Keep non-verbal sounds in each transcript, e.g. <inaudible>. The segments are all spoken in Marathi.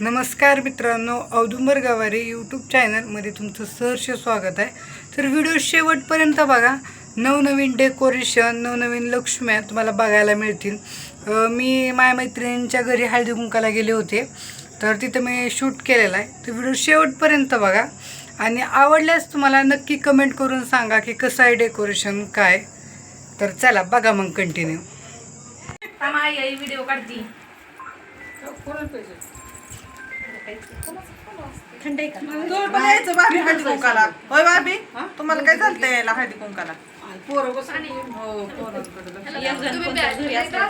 नमस्कार मित्रांनो औदुंबर गवारे यूट्यूब चॅनलमध्ये तुमचं सहर्ष स्वागत आहे. तर व्हिडिओ शेवटपर्यंत बघा नवनवीन डेकोरेशन नवनवीन लक्ष्म्या तुम्हाला बघायला मिळतील. मी माझ्या मैत्रिणींच्या घरी हळदी कुंकाला गेले होते. तर तिथं मी शूट केलेला आहे. तर व्हिडिओ शेवटपर्यंत बघा. आणि आवडल्यास तुम्हाला नक्की कमेंट करून सांगा की कसं आहे डेकोरेशन काय? तर चला बघा मग कंटिन्यू आई व्हिडिओ काढती. थंड आहे का तुम्ही पण यायचं भाभी हळदी कुंकाला होय तुम्हाला काय चालतंय यायला हळदी कुंकाला हो पोरांकडे लक्ष. एक जण कोणत्या घरी असलं.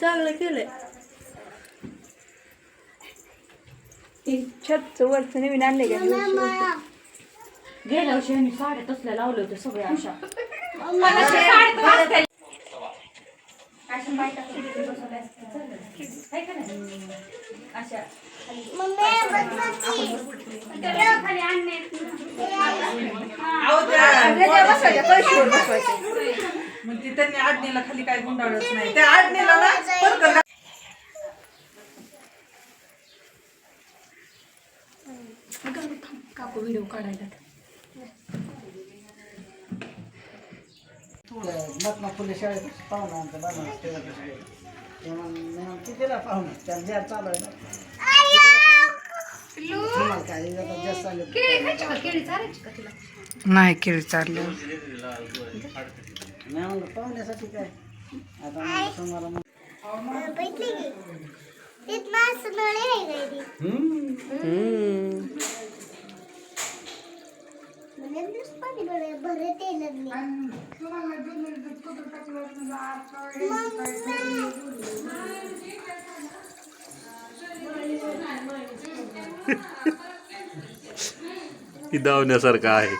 चांगलं केलंय छत वरच नवीन आणले का गेल्या वर्षी यांनी साड्या तसल्या लावल्या होत्या सगळ्या अशा अहो, त्या- मग ती त्यांनी आडणीला खाली काय गुंडाळच नाही. त्या आडणीला ना परकर काकू व्हिडिओ काढायला. महात्मा फुले शाळेत पाहुणा आमचा बाबा तेव्हा कितीला पाहुणा? त्या ज्या चालू आहे ना. काय जास्त नाही केळी चाललं नाही म्हणलं पाहुण्यासाठी काय? आता तुम्हाला मग- <laughs> ही धावण्यासारखं आहे.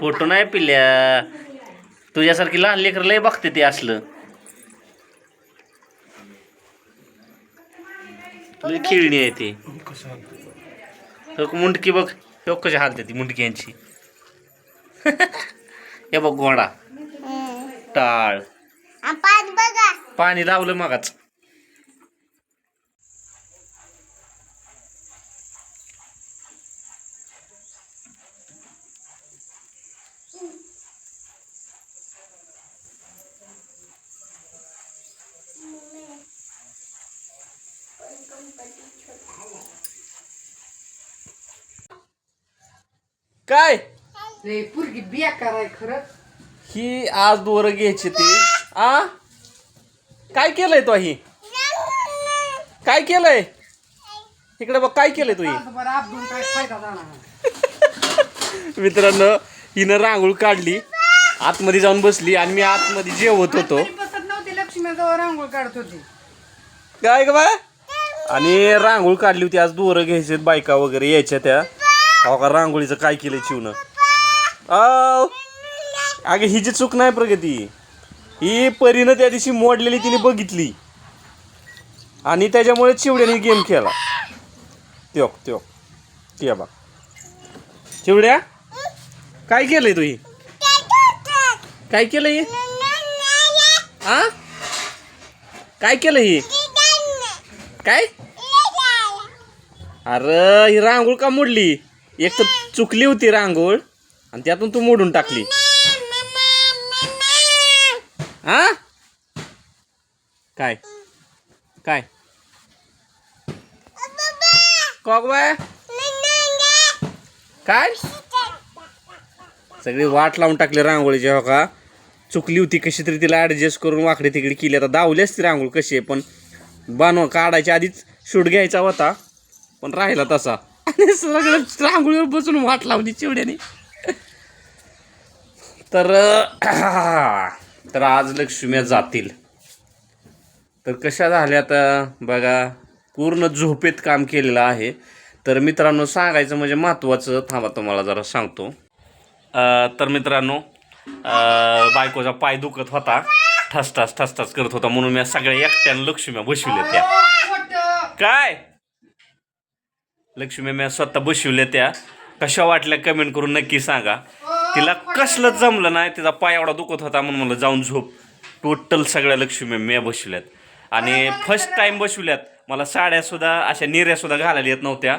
फोटो नाही पिल्या. तुझ्यासारखी लहान लेकर लय बघते ते असलं. लय खेळणी आहे ती. मुंडकी बघ. कशी हालते ती मुंडकी यांची. हे बघ घोडा. टाळ. पाणी लावलं मगाच. काय? पुरगी बिया ही आज दोरं घ्यायची ती. आ? काय केलंय तो ही? काय केलंय? इकडे बघ काय केलंय तू ही? बरं आपण काय फायदा जाणार <laughs> मित्रांनो हिनं रांगोळ काढली. आतमध्ये जाऊन बसली आणि मी आतमध्ये जेवत होतो. बसत नव्हती लक्ष्मीजवळ रांगोळ काढत होती. काय ग बा आणि रांगोळ काढली होती आज दोरं घ्यायचे बायका वगैरे यायच्या त्या. अहो का रांगोळीचं काय केलंय चिवनं अगं अगे हिची चूक नाही प्रगती. ही परीनं त्या दिवशी मोडलेली तिने बघितली. आणि त्याच्यामुळे चिवड्याने गेम खेळला. त्योक त्योक. ते बा चिवड्या काय केलंय तू ही? काय केलंय आ? काय केलं ही? काय? अरे ही रांगोळ का मोडली? एक तर चुकली होती रांगोळ. आणि त्यातून तू मोडून टाकली. हा? काय? काय? बाय काय? सगळी वाट लावून टाकली रांगोळीची हो का? चुकली होती कशी तरी तिला ॲडजस्ट करून वाकडे तिकडे केली. आता दावलीच ती रांगोळ कशी आहे पण बनव काढायच्या आधीच शूट घ्यायचा होता पण राहिला तसा. आणि सगळं रांगोळीवर बसून वाट लावली चिवड्याने. तर तर आज लक्ष्म्या जातील. तर कशा झाल्या आता बघा पूर्ण झोपेत काम केलेलं आहे. तर मित्रांनो सांगायचं म्हणजे महत्त्वाचं थांबा तुम्हाला जरा सांगतो. तर मित्रांनो बायकोचा पाय दुखत होता. ठस ठस करत होता. म्हणून मी सगळ्या एकट्यानं लक्ष्म्या बसविल्या त्या. काय? लक्ष्मी मी स्वतः बसविल्या त्या. कशा वाटल्या कमेंट करून नक्की सांगा. तिला कसलंच जमलं नाही तिचा पाय एवढा दुखत होता म्हणून मला जाऊन झोप. टोटल सगळ्या लक्ष्मी म्या बसवल्यात. आणि फर्स्ट टाइम बसवल्यात. मला साड्या सुद्धा अशा निर्या सुद्धा घालायला येत नव्हत्या.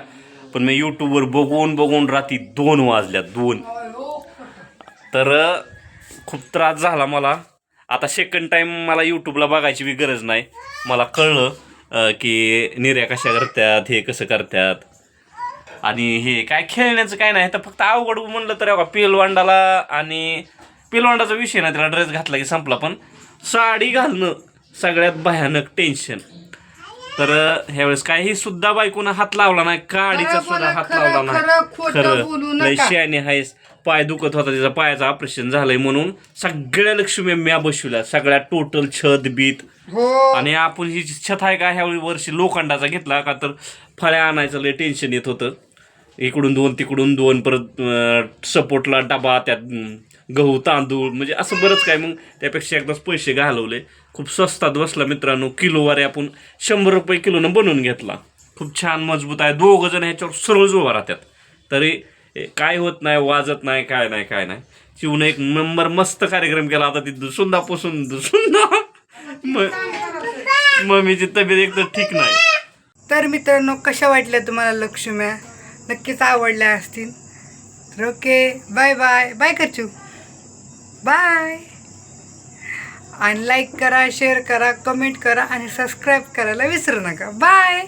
पण मी यूट्यूबवर बघून बघून रात्री दोन वाजल्यात दोन. तर खूप त्रास झाला मला. आता सेकंड टाइम मला यूट्यूबला बघायची बी गरज नाही. मला कळलं की निर्या कशा करतात हे कसं करतात. आणि हे काय खेळण्याचं काय नाही तर फक्त अवघड म्हणलं तर पिलवांडाला आणि पिलवांडाचा विषय नाही त्याला ड्रेस घातला की संपला पण. साडी घालणं सगळ्यात भयानक टेन्शन तर ह्यावेळेस काही सुद्धा बायकोनं हात लावला नाही काडीचा खरं सुद्धा हात खरं- लावला खरं नाही बोलू लय. शहाणी आहेस. पाय दुखत होता त्याचा पायाचं ऑपरेशन झालंय म्हणून सगळ्या लक्ष्मी म्या बसविल्या सगळ्या टोटल छत बीत. हो. आणि आपण ही छत आहे का ह्या वर्षी लोखंडाचा घेतला का तर फळ्या आणायचं लय टेन्शन येत होतं. इकडून दोन तिकडून दोन परत सपोर्टला डबा त्यात गहू तांदूळ म्हणजे असं बरंच काय. मग त्यापेक्षा एकदाच पैसे घालवले. खूप स्वस्तात बसला मित्रांनो. किलोवारे आपण शंभर रुपये किलोनं बनवून घेतला. खूप छान मजबूत आहे. दोघं जण ह्याच्यावर सरळ उभा राहतात. तरी काय होत नाही वाजत नाही काय नाही काय नाही. चिवनं एक नंबर मस्त कार्यक्रम केला. आता ती दुसुंदापासून दुसुंदा. <laughs> म- मम्मीची तब्येत एक तर ठीक नाही. तर मित्रांनो कशा वाटल्या तुम्हाला लक्ष्म्या? नक्कीच आवडल्या असतील. तर ओके बाय बाय बाय करचू. बाय. आणि लाईक करा शेअर करा कमेंट करा आणि सबस्क्राईब करायला विसरू नका. बाय.